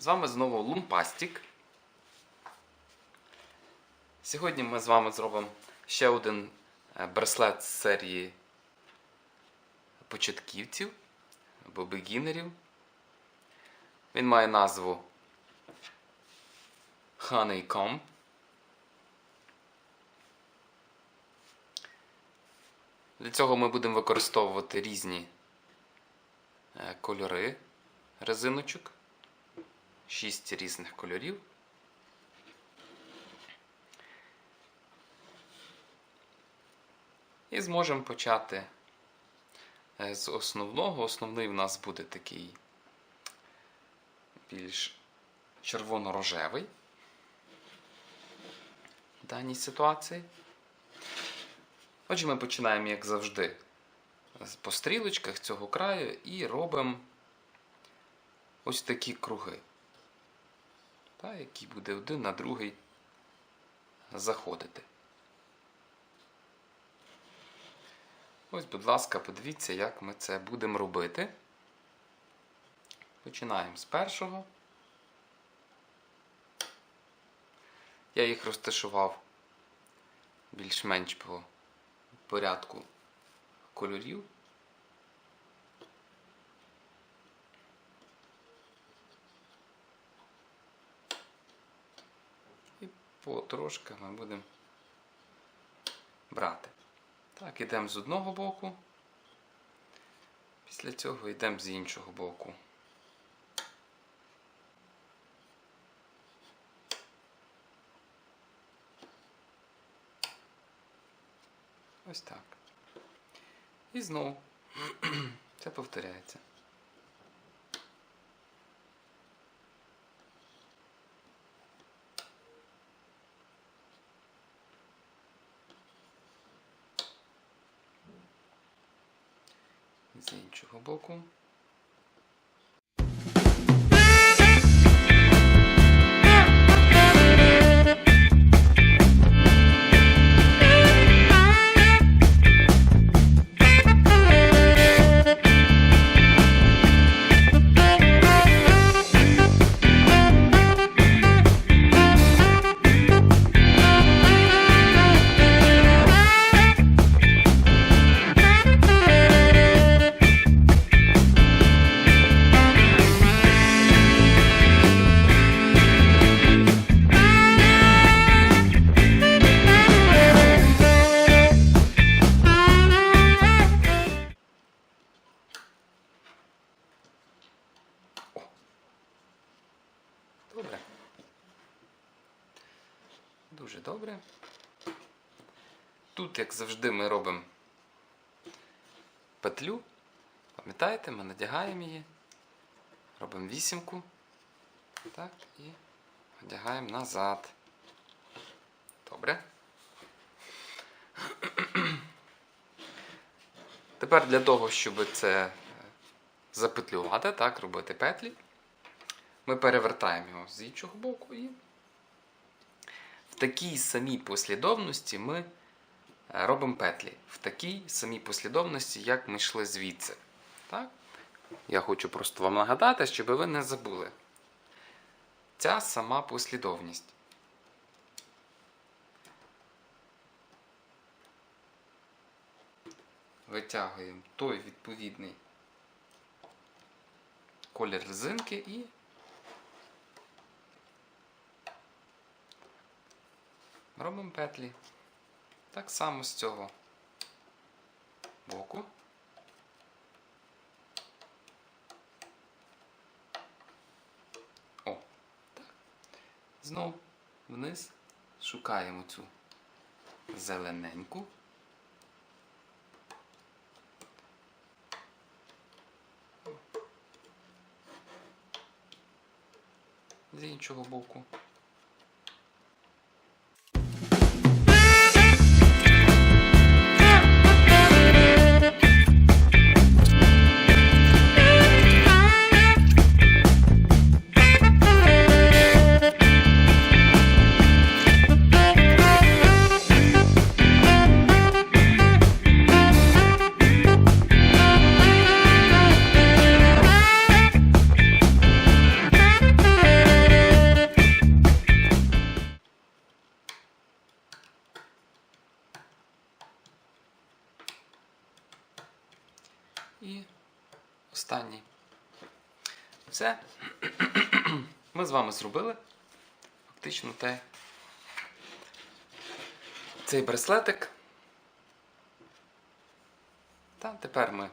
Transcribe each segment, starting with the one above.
З вами знову Лумпастік. Сьогодні ми з вами зробимо ще один е, браслет з серії початківців або бегінерів. Він має назву Honeycomb. Для цього ми будемо використовувати різні е, кольори резиночок. Шість різних кольорів. І зможемо почати е, з основного. Основний в нас буде такий більш червоно-рожевий в даній ситуації. Отже, ми починаємо, як завжди, по стрілочках цього краю і робимо ось такі круги, та, які буде один на другий заходити. Ось, будь ласка, подивіться, як ми це будемо робити. Починаємо з першого. Я їх розташував більш-менш по порядку кольорів. І потрошки ми будемо брати. Так, йдемо з одного боку. Після цього йдемо з іншого боку. Ось так. І знову це повторяється. З іншого боку. Тут, як завжди, ми робимо петлю. Пам'ятаєте, ми надягаємо її, робимо вісімку. Так, і одягаємо назад. Добре. Тепер для того, щоб це е, запетлювати, так, робити петлі, ми перевертаємо його з іншого боку і в такій самій послідовності ми робимо петлі. В такій самій послідовності, як ми йшли звідси. Так? Я хочу просто вам нагадати, щоб ви не забули. Ця сама послідовність. Витягуємо той відповідний колір резинки і робимо петлі. Так само з цього боку. О, так. Знову вниз шукаємо цю зелененьку. З іншого боку. і останній. Все. Ми з вами зробили фактично те. цей браслетик. Та тепер ми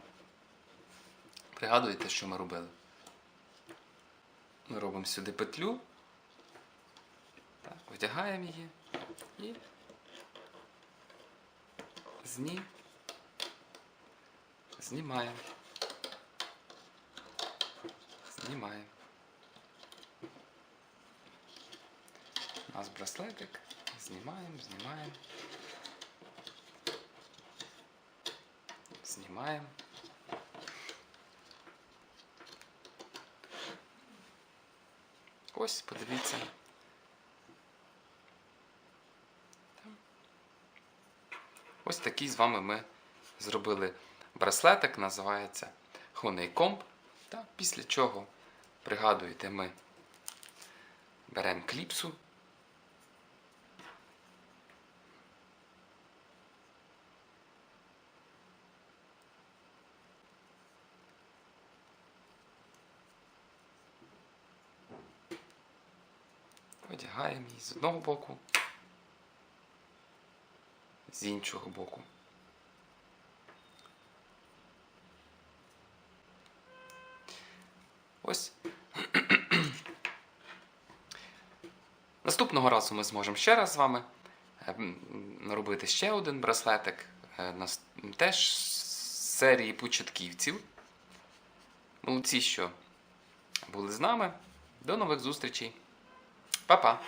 пригадуєте, що ми робили. Ми робимо сюди петлю, так, витягаємо її і з ній знімаємо. Знімаємо. У нас браслетик. Знімаємо, знімаємо. Знімаємо. Ось, подивіться. Ось такий з вами ми зробили браслетик, називається Honeycomb. Та після чого, пригадуєте, ми беремо кліпсу. Одягаємо її з одного боку, з іншого боку. Ось. Наступного разу ми зможемо ще раз з вами е, робити ще один браслетик. е, Теж з серії початківців. Молодці, що були з нами. До нових зустрічей. Па-па!